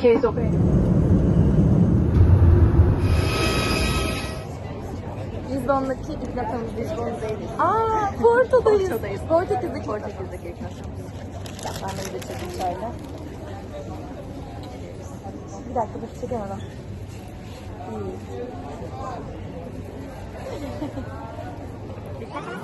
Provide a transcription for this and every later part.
Queso. Lisbon'daki ilk rakamımız Lisbon'dayız. Aa, Porto'dayız. Porto'dayız. Portekiz'deki Portekiz'deki ilk rakamımız. Ben de bir de çekeyim şöyle. Bir dakika dur çekemedim. Ya,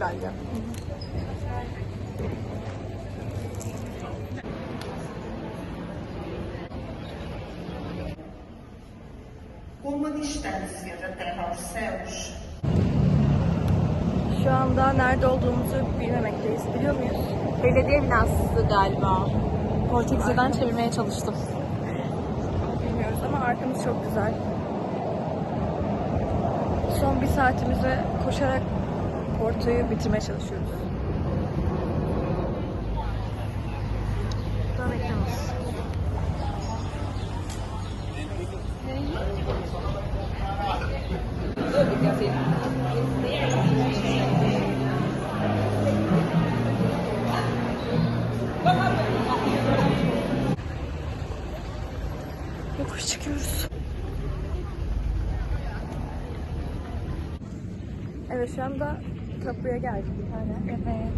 bence. Uma distância da terra aos céus Şu anda nerede olduğumuzu bilmemekteyiz. Biliyor muyuz? Belediye binası galiba. Portekizce'den çevirmeye çalıştım. Bilmiyoruz ama arkamız çok güzel. Son bir saatimize koşarak Porto'yu bitirmeye çalışıyoruz. Daha bekliyoruz. Yokuş çıkıyoruz. Evet şu anda kapıya geldik bir tane. Evet.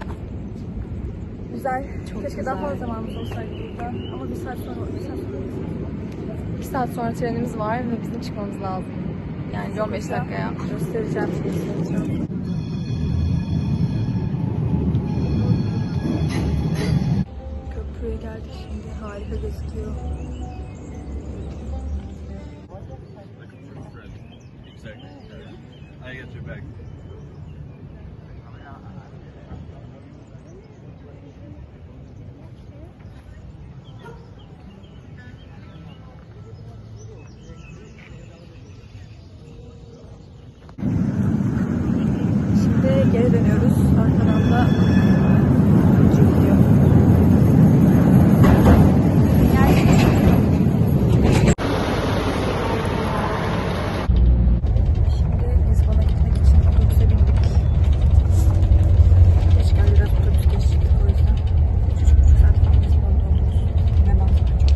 Güzel. Keşke güzel. daha fazla zamanımız olsaydı burada. Ama bir saat sonra, bir saat sonra. İki saat sonra trenimiz var ve bizim çıkmamız lazım. Yani 15 dakikaya. Göstereceğim, göstereceğim. Köprüye geldik şimdi. Harika gözüküyor. I get your back. Şimdi geri dönüyoruz. Arkadan da köprü gidiyor. Şimdi Lizbon'a gitmek için otobüse bindik. Geç geldi biraz otobüs geç çıktık o yüzden. Üç, üç buçuk saat falan Lizbon'da olduk. Ne manzara çok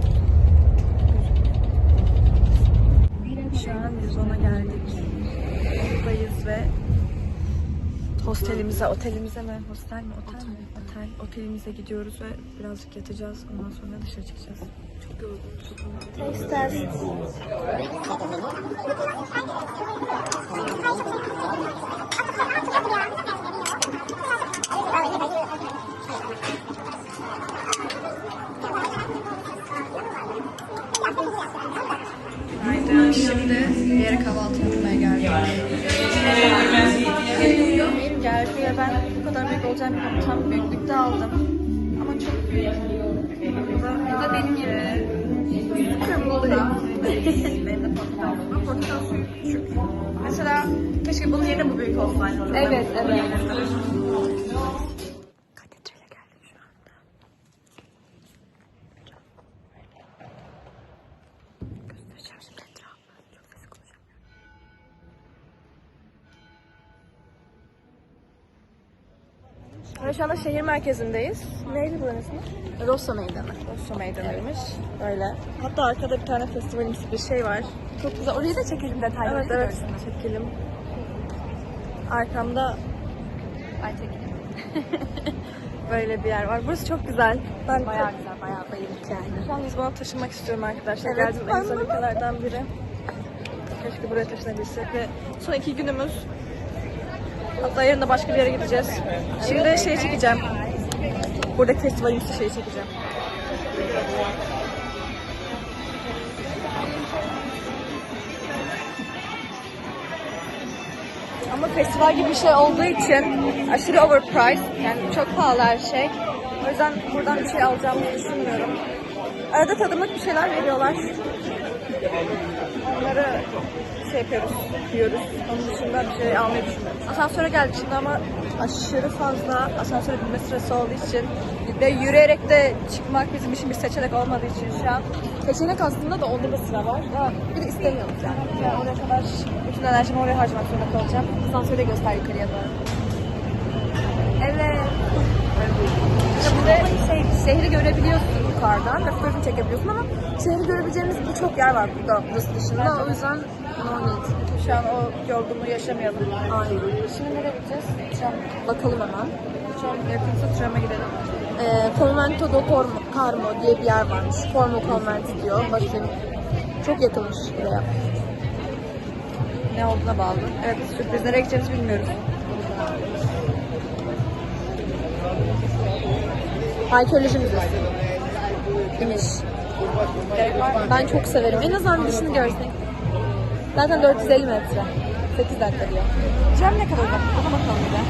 Şu an Lizbon'a geldik. Buradayız ve hostelimize, otelimize mi? Hostel mi? Otel mi? Otel. Otelimize gidiyoruz ve birazcık yatacağız. Ondan sonra dışarı çıkacağız. Çok yorgunuz. Taste test. Günaydın. Şimdi bir yere kahvaltı yapmaya geldik. Ve ben bu kadar büyük olacağını. Tam büyüklükte aldım. Ama çok büyük. Bu da, bu da benim yerim. Kırmızı. benim de portakal suyu. Portakal suyu küçük. Mesela keşke bunun yerine bu büyük olsaydı. Evet, evet. Evet, şu anda şehir merkezindeyiz. Neydi buranın ismi? Rosso Meydanı. Rosso Meydanı'ymış. Böyle. Hatta arkada bir tane festivalimsi bir şey var. Çok güzel. Orayı da çekelim detaylı. Evet evet çekelim. Arkamda Ay çekelim. böyle bir yer var. Burası çok güzel. Ben Bayağı güzel, bayağı bayıldık yani. Şu an Lizbon'a taşınmak istiyorum arkadaşlar. Evet, Geldiğim en güzel ülkelerden biri. Keşke buraya taşınabilsek ve son iki günümüz. Hatta yarın da başka bir yere gideceğiz. Şimdi şey çekeceğim. Buradaki festivalimsi şeyi çekeceğim. Ama festival gibi bir şey olduğu için aşırı overpriced. Yani çok pahalı her şey. O yüzden buradan bir şey alacağımı düşünmüyorum. Arada tadımlık bir şeyler veriyorlar. Latte yapıyoruz, yiyoruz. Onun dışında bir şey almayı düşünmüyorum. Asansöre geldik şimdi ama aşırı fazla asansöre binme sırası olduğu için ve yürüyerek de çıkmak bizim için bir seçenek olmadığı için şu an Seçenek aslında da onda da sıra var. Ya, bir de istemiyoruz yani. yani oraya kadar bütün enerjimi oraya harcamak zorunda kalacağım. Asansöre göster yukarıya doğru. Evet. Şimdi şey, şehri görebiliyorsun yukarıdan ve fotoğrafını çekebiliyorsun ama şehri görebileceğimiz birçok yer var burada, burası dışında. O yüzden No need. şu an o yorgunluğu yaşamayalım. Aynen. Şimdi nereye gideceğiz? Tram. Bakalım hemen. Şu an yakınsa trama gidelim. Ee, Convento do Cormo, Carmo diye bir yer varmış. Cormo Convent diyor. Bakayım. Çok yakınmış buraya. Ne olduğuna bağlı. Evet sürpriz nereye gideceğimizi bilmiyoruz. Arkeoloji müzesi. Mı? Ben çok severim. En azından dışını görsek. Zaten 450 metre. 8 dakika diyor. Tram ne kadar uzak? Ona bakalım bir de.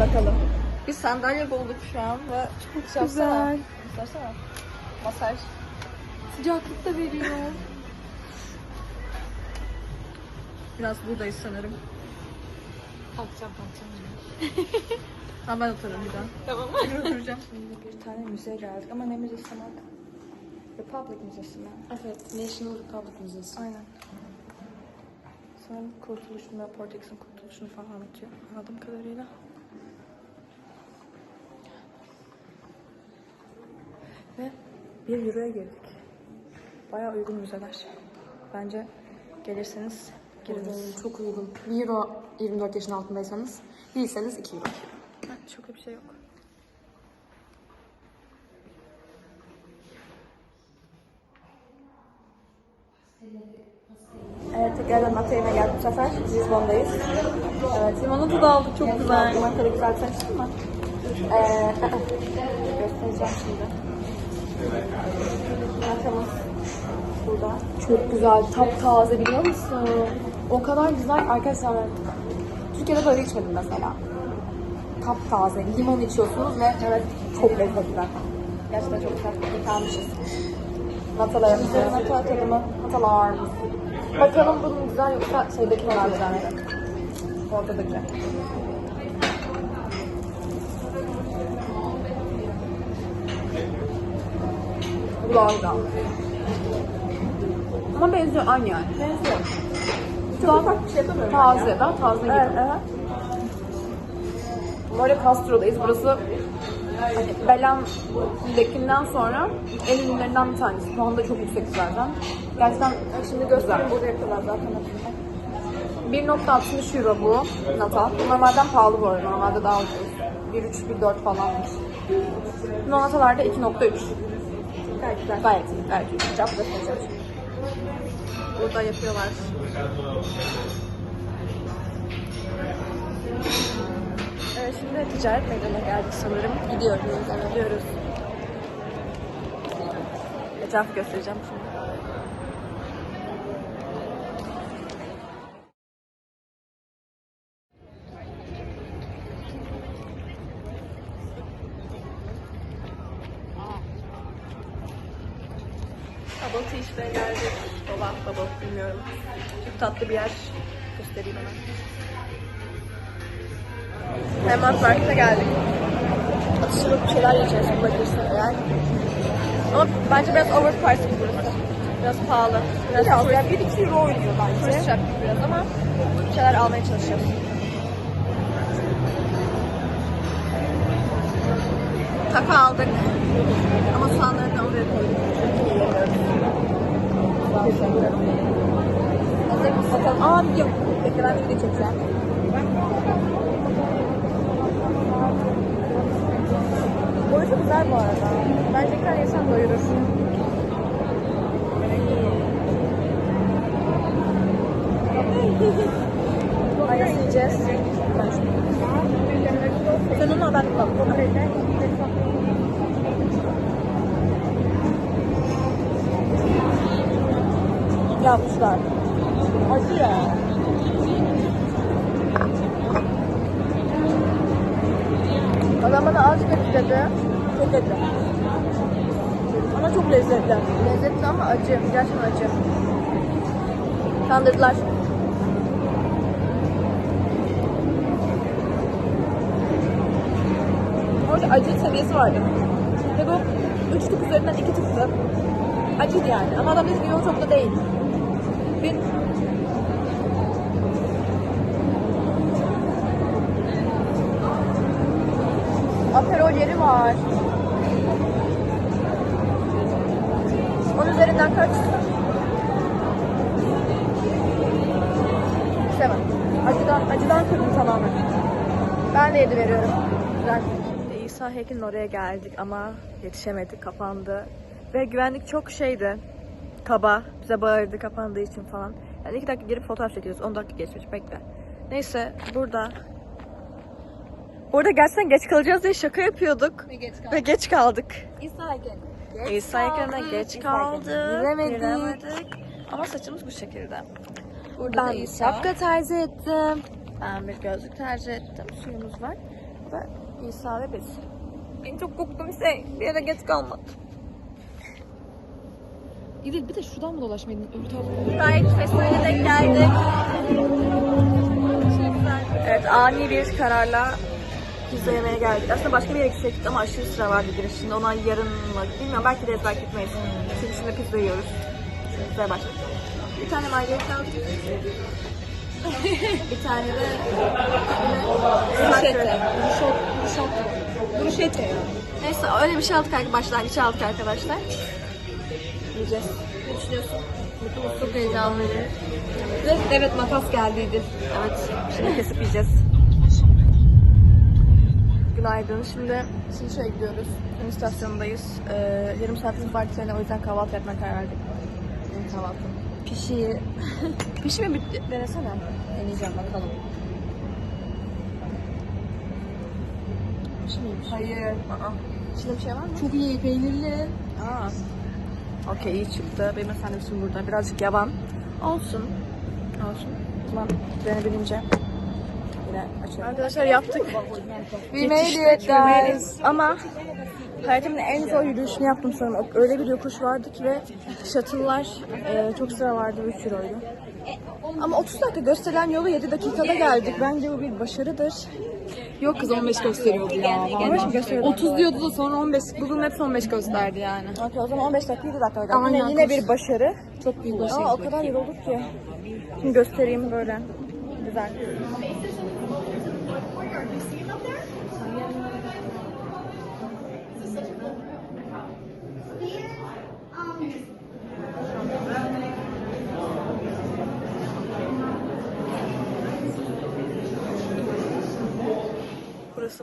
Bakalım. Bir sandalye bulduk şu an ve çok güzel. Göstersene. Masaj. Sıcaklık da veriyor. Biraz buradayız sanırım. Kalkacağım kalkacağım. Ha ben otururum bir daha. Tamam. Oturacağım. Şimdi bir tane müzeye geldik ama ne müzesi olarak? Republic Müzesi mi? Evet, National Republic Müzesi. Aynen. Sanırım kurtuluşunu ve Portekiz'in kurtuluşunu falan anlatıyor. Anladığım kadarıyla. Ve bir euroya girdik. Bayağı uygun müzeler. Bence gelirseniz giriniz. Çok uygun. 1 euro 24 yaşın altındaysanız, değilseniz 2 euro. Ha, çok bir şey yok. Evet tekrardan Matay'ına geldik bu sefer. Lisbon'dayız. Evet limonata da aldık çok güzel. Limonata da güzel tanıştın mı? Ee, göstereceğim şimdi. Matamız burada. Çok güzel, taptaze biliyor musun? O kadar güzel arkadaşlar. Türkiye'de böyle içmedim mesela. Taptaze, limon içiyorsunuz ve evet çok lezzetli. Gerçekten çok güzel. Kalmışız. Natalara Güzel nata tadımı. Natalar. Bakalım bunun güzel yoksa şeydeki kadar güzel mi? Ortadaki. Bu daha güzel. Ama benziyor aynı yani. Benziyor. Çok farklı bir şey yapamıyorum. Taze, daha taze gibi. Evet, evet. Böyle Castro'dayız. Burası hani Belen'dekinden sonra en ünlülerinden bir tanesi. Puanı da çok yüksek zaten. Gerçekten Şimdi göstereyim buraya kadar zaten. 1.60 euro bu nata. Normalden pahalı bu arada. Normalde daha ucuz. 1.3, 1.4 falanmış. Natalarda 2.3. Gayet güzel. Gayet iyi, gayet iyi. Çok da. Burada yapıyorlar. Şimdi ticaret meydanına geldik sanırım. Gidiyoruz. Gidiyoruz. Etrafı göstereceğim şimdi. Tea içmeye geldik. Baba, baba bilmiyorum. Çok tatlı bir yer. Park'a geldik. Atıştırıp bir şeyler yiyeceğiz bulabilirsin eğer. Ama bence biraz overpriced burası. Biraz pahalı. Biraz, Biraz turist, yani 1-2 euro oynuyor bence. turist traffic biraz ama bir şeyler almaya çalışacağız. Taka aldık. Ama soğanları da oraya koyduk. Çünkü yiyemiyoruz. Hazır mısın? Bakalım. Aa video. Bekle ben video çekeceğim. Boyutu güzel bu arada. Bence tekrar yesen doyurur. Ay nasıl yiyeceğiz? Sen onu al ben bak. Yapmışlar. Acı ya. dedi. Çok acı. Ama çok lezzetli. Lezzetli ama acı. Gerçekten acı. Kandırdılar. Orada acı seviyesi vardı. Ve bu 3 tık üzerinden 2 tıktı. Acıydı yani. Ama adam dedi ki çok da değil. Bir Aperol yeri var. Onun üzerinden kaç? Seven. Acıdan, acıdan kırdım tamamen. Ben de 7 veriyorum. Güzel. İsa heykelin oraya geldik ama yetişemedik, kapandı. Ve güvenlik çok şeydi, kaba, bize bağırdı kapandığı için falan. Yani iki dakika girip fotoğraf çekiyoruz, 10 dakika geçmiş, bekle. Neyse, burada Orada gerçekten geç kalacağız diye şaka yapıyorduk. Ve geç Ve geç kaldık. İsa. İsa heykeline geç kaldık. Giremedik. giremedik. Ama saçımız bu şekilde. Burada Ben da bir İsa. şapka tercih ettim. Ben bir gözlük tercih ettim. Suyumuz var. Ve İsa ve biz. En çok korktuğum şey bir yere geç kalmak. İdil bir de şuradan mı dolaşmaydın? Öbür tarafa. Pride Festivali'ne denk geldik. Evet ani bir kararla pizza yemeye geldik. Aslında başka bir yere gidecektik ama aşırı sıra vardı girişinde. Ona yarın mı? Bilmiyorum belki de belki gitmeyiz. Çünkü şimdi pizza yiyoruz. Pizzaya başladık. Bir tane margarita aldık. bir tane de Bruschetta. Bruschetta. Bruschetta. Neyse öyle bir şey aldık arkadaşlar. Başlangıç aldık arkadaşlar. Yiyeceğiz. Ne düşünüyorsun? Çok heyecanlıyım. Ve evet makas geldiydi. Evet. Şimdi kesip yiyeceğiz. Günaydın. Şimdi şimdi şöyle gidiyoruz. Ön istasyonundayız. Ee, yarım saatimiz var trene o yüzden kahvaltı yapmaya karar verdik. Benim kahvaltı. Pişi. Pişi mi bitti? Denesene. Deneyeceğim bakalım. Pişi miymiş? Hayır. Aa. İçinde bir şey var mı? Çok iyi peynirli. Aa. Okey iyi çıktı. Benim sandviçim burada. Birazcık yavan. Olsun. Olsun. Tamam. Trene binince. Arkadaşlar yaptık. We made it guys. Ama hayatımın en zor yürüyüşünü yaptım sanırım. Öyle bir yokuş vardı ki ve shuttle'lar e, çok sıra vardı 3 euroydu. Ama 30 dakika gösterilen yolu 7 dakikada geldik. Bence bu bir başarıdır. Yok kız 15 gösteriyordu ya. 15 mi gösteriyordu? 30 diyordu da sonra 15. Google Maps 15 gösterdi yani. Okey o zaman 15 dakika 7 dakika geldik. Aynen, Yine, yine bir başarı. Çok büyük başarı. Ama o kadar yorulduk ki. Şimdi göstereyim böyle. Güzel.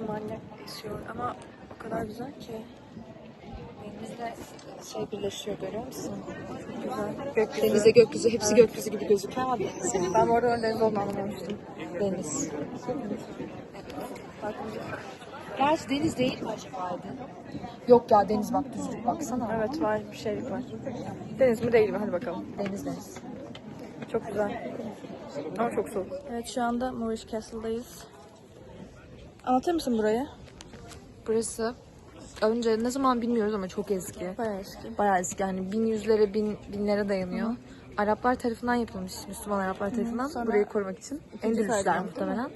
Burası manyak esiyor ama o kadar güzel ki. Denizde şey birleşiyor görüyor musun? Çok güzel. Gökyüzü. Denizde gökyüzü, hepsi gökyüzü gibi gözüküyor abi. Ben bu arada deniz olduğunu anlamamıştım. Deniz. Gerçi deniz değil mi acaba? Yok ya deniz bak düzlük baksana. Evet var bir şeylik var. Deniz mi değil mi? Hadi bakalım. Deniz deniz. Çok güzel. Ama çok soğuk. Evet şu anda Moorish Castle'dayız. Anlatır mısın burayı? Burası önce ne zaman bilmiyoruz ama çok eski. Bayağı eski. Bayağı eski yani bin yüzlere bin binlere dayanıyor. Araplar tarafından yapılmış, Müslüman Araplar tarafından Sonra burayı korumak için. Endülüsler muhtemelen.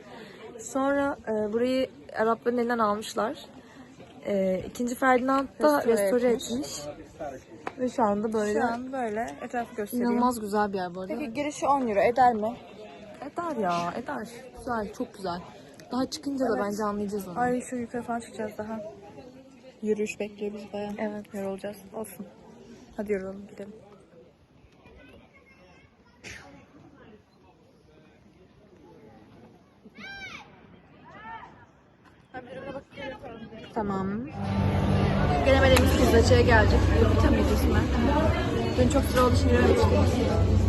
Sonra e, burayı Arapların elinden almışlar. E, ikinci Ferdinand da Restore restore, etmiş. etmiş. Ve şu anda böyle Şu an böyle etrafı göstereyim. inanılmaz güzel bir yer bu arada. Peki girişi 10 euro eder mi? Eder ya, eder. Güzel, çok güzel. Daha çıkınca da bence anlayacağız onu. Ay şu yukarı falan çıkacağız daha. Yürüyüş bekliyoruz bayağı. Evet yorulacağız. Olsun. Hadi yorulun gidelim. Tamam. Gelemediğimiz pizzacıya geldik. Mıydı ismi? Dün çok sıra olduğu için girememiştik.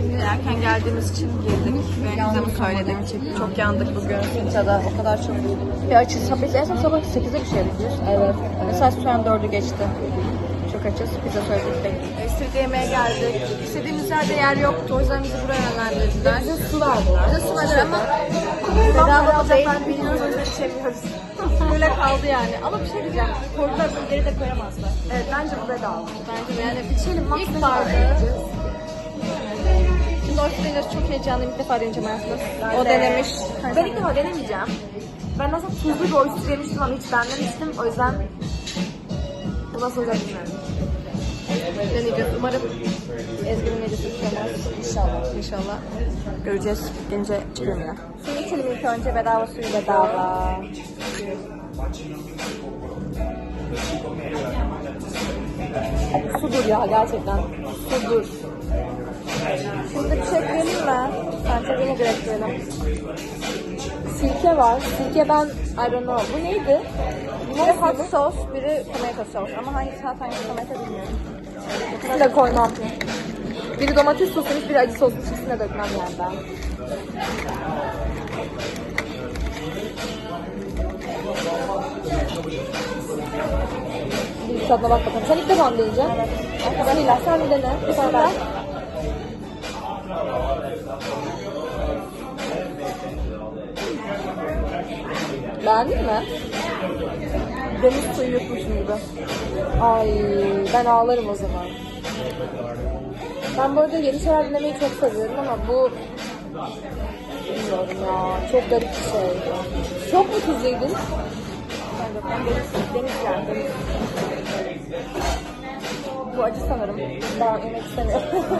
Şimdi erken geldiğimiz için girdik ve pizzamı söyledik. Çok yandık bugün pizzada. O kadar çok bir açız. Sabah, en son sabah 8'de bir şey biliyorsun. Evet. Mesela şu an 4'ü geçti. Çok açız. Pizza söyledik. bekliyoruz. İstediği yemeğe geldik. İstediğimiz yerde yer yoktu. O yüzden bizi buraya yönlendirdiler. Bize su verdiler. Bize su verdiler ama bedava değil. Bilmiyoruz o yüzden içemiyoruz. Böyle kaldı yani. Ama bir şey diyeceğim. Korular bunu geri de koyamazlar. Evet bence bu bedava. Bence yani içelim. İlk bardağı. Orta deneyeceğiz. Çok heyecanlıyım. İlk defa deneyeceğim hayatımda. O denemiş. Ben ilk defa denemeyeceğim. Ben aslında tuzlu bir oyster yemiştim ama hiç beğenmemiştim. O yüzden bu nasıl olacak bilmiyorum. Deneyeceğiz. Umarım Ezgi'nin yedisi istemez. İnşallah. İnşallah. Göreceğiz. Gelince çıkıyorum yine. Suyu içelim ilk önce. Bedava suyu bedava. Sudur ya gerçekten. Sudur. Şimdi bir şey ekleyelim mi? Bence bunu bir ekleyelim. Silke var. Silke ben I don't know. Bu neydi? Biri hot sos, biri tomato sos. Ama hangisi hot hangisi tomato bilmiyorum. İkisini de koymam. Biri domates sosuymuş, biri acı sosmuş. İkisini de dökmem yani ben. Bir tadına bak bakalım. Sen ilk defa mı deneyeceksin? Evet. Vanilla, sen bir dene. Bismillah. Beğendin mi? Deniz suyu yutmuşum gibi. Ay ben ağlarım o zaman. Ben bu arada yeni şeyler dinlemeyi çok seviyorum ama bu bilmiyorum ya çok garip bir şey. Çok mu tuzluydun? Deniz, deniz. Bu acı sanırım. Ben yemek istemiyorum.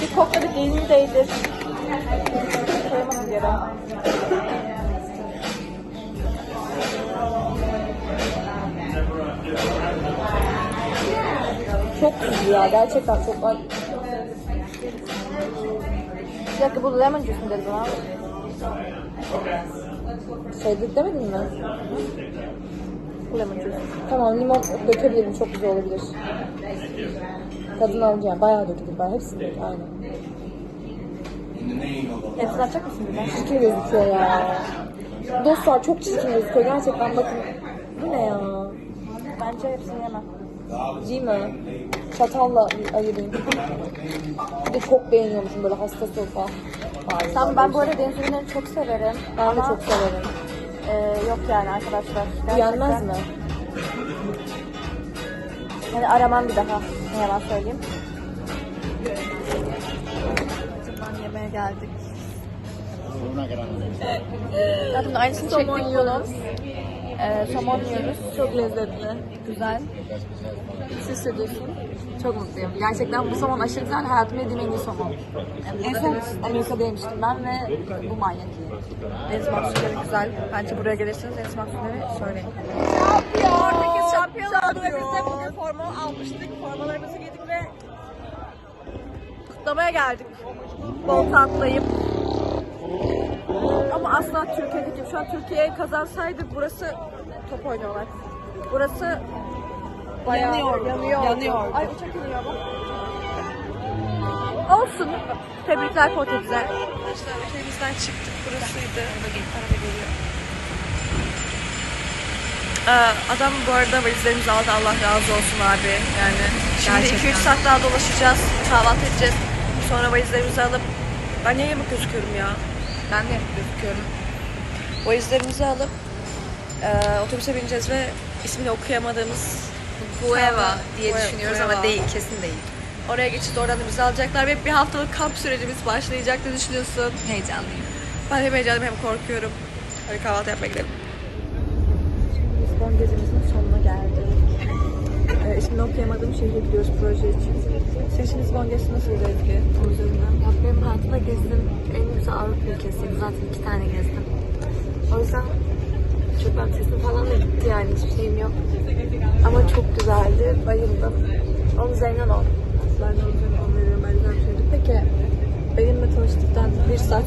bir kokla bir dilini değdir. Yere. Çok tuzlu ya gerçekten çok ay. Bir dakika bu lemon juice mu dedi bana? Şey de- demedin mi? Lemon juice. Tamam limon dökebilirim çok güzel olabilir. Tadını alacağım bayağı dökülür ben hepsini dök aynen. Hepsini açacak mısın bir de? Çirkin gözüküyor ya. Dostlar çok çirkin gözüküyor gerçekten bakın. Bu ne ya? Bence hepsini yemem. Değil mi? Çatalla ayırayım. Bir de çok beğeniyormuşum böyle hasta sofa. Tamam ben bu arada deniz ürünlerini çok severim. Ben de çok severim. Ee, yok yani arkadaşlar. Yenmez mi? Hani aramam bir daha. Ne yalan söyleyeyim. Yemeğe geldik. Zaten aynısını somon yiyoruz. Ee, somon yiyoruz. Çok lezzetli. Güzel. Nasıl hissediyorsun? Çok mutluyum. Gerçekten bu somon aşırı güzel. Hayatımda yediğim en iyi somon. En son Amerika'da yemiştim ben ve bu manyak iyi. Deniz mahsulleri güzel. Bence buraya gelirseniz deniz mahsulleri söyleyin. Portekiz şampiyon oldu ve biz de bugün forma almıştık. Formalarımızı giydik ve kutlamaya geldik. Bol atlayıp. Ama asla Türkiye'deki gibi. Şu an Türkiye kazansaydı burası top oynuyorlar. Burası bayağı yanıyor. Yanıyor. yanıyor. Ay uçak iniyor bak. Olsun. Tebrikler Portekiz'e. Arkadaşlar ülkemizden çıktık. Burasıydı. Araba geliyor. Ee, adam bu arada valizlerimizi aldı. Allah razı olsun abi. Yani şimdi 2-3 saat daha dolaşacağız. Kahvaltı edeceğiz. Sonra valizlerimizi alıp ben niye yemek gözüküyorum ya? Ben de yemek gözüküyorum. Valizlerimizi alıp e, otobüse bineceğiz ve ismini okuyamadığımız Cueva diye Cueva, düşünüyoruz Cueva. ama değil, kesin değil. oraya geçeceğiz. Oradan da bizi alacaklar ve bir haftalık kamp sürecimiz başlayacak. Ne düşünüyorsun? Heyecanlıyım. Ben hem heyecanlıyım hem korkuyorum. Hadi kahvaltı yapmaya gidelim. Lisbon gezimizin sonuna geldik. Ee, ismini okuyamadığım şehre gidiyoruz proje için. Senin için Lisbon gezisi nasıl Ezgi? Üzerinden. Ya benim hayatımda gezdiğim en güzel Avrupa ülkesiydi. Zaten iki tane gezdim. O yüzden çok ben sesim falan da gitti yani hiçbir şeyim yok. Ama çok güzeldi. Bayıldım. Onun üzerinden on. Ben de onun üzerinden veriyorum. Ben şeydi. Peki benimle tanıştıktan bir saat